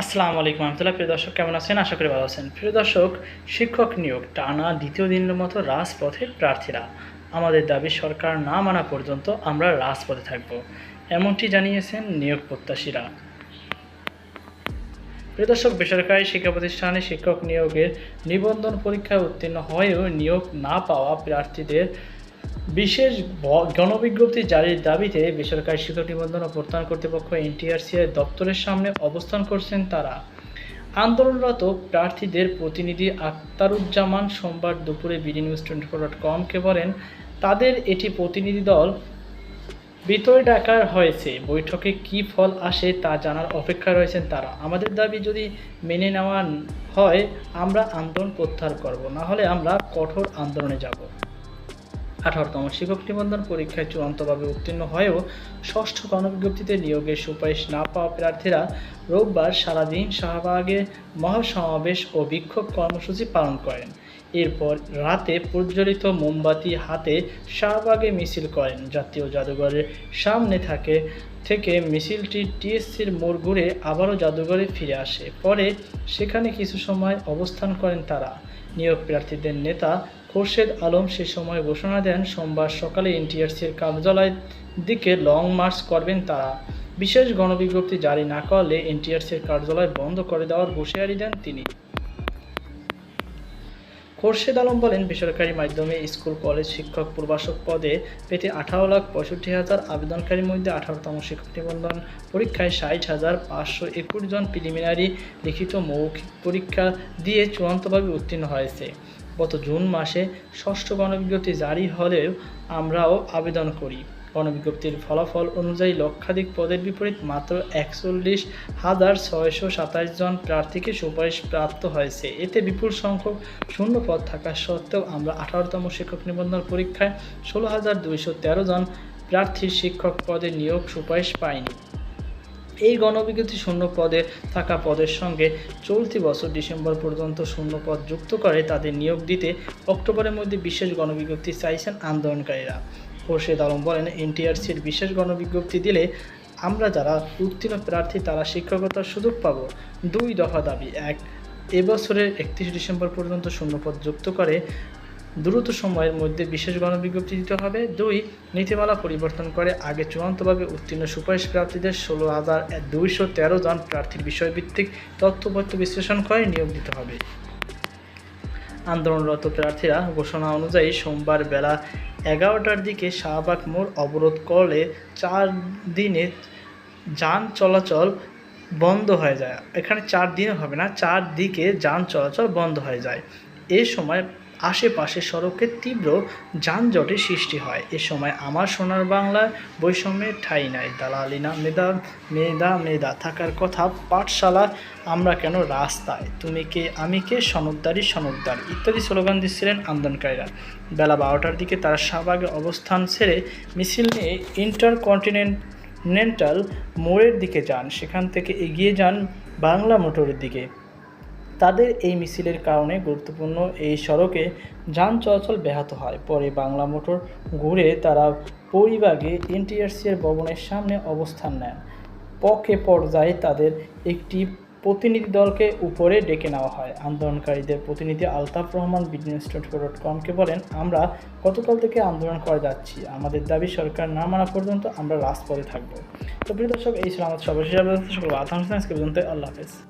আসসালামু আলাইকুম রহমতুল্লাহ, প্রিয় দর্শক, কেমন আছেন? আশা করি ভালো আছেন। প্রিয় দর্শক, শিক্ষক নিয়োগ টানা দ্বিতীয় দিনের মতো রাজপথে প্রার্থীরা। আমাদের দাবি, সরকার না মানা পর্যন্ত আমরা রাজপথে থাকব। এমনটি জানিয়েছেন নিয়োগ প্রত্যাশীরা। প্রিয় দর্শক, বেসরকারি শিক্ষা প্রতিষ্ঠানে শিক্ষক নিয়োগের নিবন্ধন পরীক্ষায় উত্তীর্ণ হয়েও নিয়োগ না পাওয়া প্রার্থীদের বিশেষ গণবিজ্ঞপ্তি জারির দাবিতে বেসরকারি শিক্ষক নিবন্ধন ও প্রত্যয়ন কর্তৃপক্ষ এনটিআরসি এর দপ্তরের সামনে অবস্থান করছেন তারা। আন্দোলনরত প্রার্থীদের প্রতিনিধি আক্তারুজ্জামান সোমবার দুপুরে BD news twenty four dot কমকে বলেন, তাদের এটি প্রতিনিধি দল বিতরে ডাকার হয়েছে। বৈঠকে কি ফল আসে তা জানার অপেক্ষায় রয়েছেন তারা। আমাদের দাবি, যদি মেনে নেওয়া হয়, আমরা আন্দোলন প্রত্যাহার করব। না হলে আমরা কঠোর আন্দোলনে যাব। আঠারোতম শিক্ষক নিবন্ধন পরীক্ষায় চূড়ান্তভাবে উত্তীর্ণ হয়েও ষষ্ঠ গণবিজ্ঞপ্তিতে নিয়োগের সুপারিশ না পাওয়া প্রার্থীরা রোববার সারাদিন শাহবাগে মহাসমাবেশ ও বিক্ষোভ কর্মসূচি পালন করেন। এরপর রাতে প্রজ্বলিত মোমবাতি হাতে শাহবাগে মিছিল করেন। জাতীয় জাদুঘরের সামনে থাকে, থেকে মিছিলটি টিএসসির মোড় ঘুরে আবারও জাদুঘরে ফিরে আসে। পরে সেখানে কিছু সময় অবস্থান করেন তারা। নিয়োগ প্রার্থীদের নেতা খোরশেদ আলম সে সময় ঘোষণা দেন, সোমবার সকালে এনটিআরসির কার্যালয়ের দিকে লং মার্চ করবেন তারা। বিশেষ গণবিজ্ঞপ্তি জারি না করলে এনটিআরসির কার্যালয় বন্ধ করে দেওয়ার হুঁশিয়ারি দেন তিনি। খোরশেদ আলম বলেন, বেসরকারি মাধ্যমে স্কুল, কলেজ শিক্ষক, প্রভাষক পদে পেতে আঠারো লাখ পঁয়ষট্টি হাজার আবেদনকারীর মধ্যে আঠারোতম শিক্ষক নিবন্ধন পরীক্ষায় ষাট হাজার পাঁচশো একুশ জন প্রিলিমিনারি লিখিত মৌখিক পরীক্ষা দিয়ে চূড়ান্তভাবে উত্তীর্ণ হয়েছে। গত জুন মাসে ষষ্ঠ গণবিজ্ঞপ্তি জারি হলেও আমরাও আবেদন করি। গণবিজ্ঞপ্তির ফলাফল অনুযায়ী লক্ষাধিক পদের বিপরীত মাত্র একচল্লিশ হাজার ছয়শো সাতাশ জন প্রার্থীকে সুপারিশ প্রাপ্ত হয়েছে। এতে বিপুল সংখ্যক শূন্য পদ থাকা সত্ত্বেও আমরা আঠারোতম শিক্ষক নিবন্ধন পরীক্ষায় ষোলো হাজার দুইশো তেরো জন প্রার্থীর শিক্ষক পদে নিয়োগ সুপারিশ পায়নি এই গণবিজ্ঞপ্তি শূন্য পদে থাকা পদের সঙ্গে চলতি বছর ডিসেম্বর পর্যন্ত শূন্য পদ যুক্ত করে তাদের নিয়োগ দিতে অক্টোবরের মধ্যে বিশেষ গণবিজ্ঞপ্তি চাইছেন আন্দোলনকারীরা। খোরশেদ আলম বলেন, এনটিআরসির বিশেষ গণবিজ্ঞপ্তি দিলে আমরা যারা উত্তীর্ণ প্রার্থী, তারা শিক্ষকতার সুযোগ পাব। দুই দফা দাবি। এক, এবছরের একত্রিশ ডিসেম্বর পর্যন্ত শূন্যপদ যুক্ত করে দ্রুত সময়ের মধ্যে বিশেষ গণবিজ্ঞপ্তি দিতে হবে। দুই, নীতিমালা পরিবর্তন করে আগে চূড়ান্তভাবে উত্তীর্ণ সুপারিশ প্রার্থীদের ষোলো হাজার দুইশো তেরো জন প্রার্থীর বিষয়ভিত্তিক তথ্যপত্র বিশ্লেষণ করে নিয়োগ দিতে হবে। আন্দোলনরত প্রার্থীরা ঘোষণা অনুযায়ী সোমবার বেলা এগারোটার দিকে শাহবাগ মোড় অবরোধ করলে চার দিনে যান চলাচল বন্ধ হয়ে যায়। এখানে চার দিনে হবে না চার দিকে যান চলাচল বন্ধ হয়ে যায়। এ সময় আশেপাশে সড়কে তীব্র যানজটের সৃষ্টি হয়। এ সময় আমার সোনার বাংলার বৈষম্যের ঠাঁই নাই। দালালিনা মেদা মেদা মেধা থাকার কথা পাঠশালা, আমরা কেন রাস্তায়? তুমি কে, আমি কে? সনদদারি, সনদদার। ইত্যাদি স্লোগান দিচ্ছিলেন আন্দোলনকারীরা বেলা বারোটার দিকে তারা শাহবাগে অবস্থান ছেড়ে মিছিল নিয়ে ইন্টারকন্টিনেন্টাল মোড়ের দিকে যান। সেখান থেকে এগিয়ে যান বাংলা মোটরের দিকে। তাদের এই মিছিলের কারণে গুরুত্বপূর্ণ এই সড়কে যান চলাচল ব্যাহত হয়। পরে বাংলা মোটর ঘুরে তারা পরিবাগে এনটিআরসি এর ভবনের সামনে অবস্থান নেন। পকে পর্যায়ে তাদের একটি প্রতিনিধি দলকে উপরে ডেকে নেওয়া হয়। আন্দোলনকারীদের প্রতিনিধি Altaf Rahman business twenty dot কমকে বলেন, আমরা গতকাল থেকে আন্দোলন করে যাচ্ছি। আমাদের দাবি, সরকার না মানা পর্যন্ত আমরা রাজপথে থাকব। তো প্রিয় দর্শক, এই ছিল আমাদের সর্বশেষ সকল আল্লাহ হাফেজ।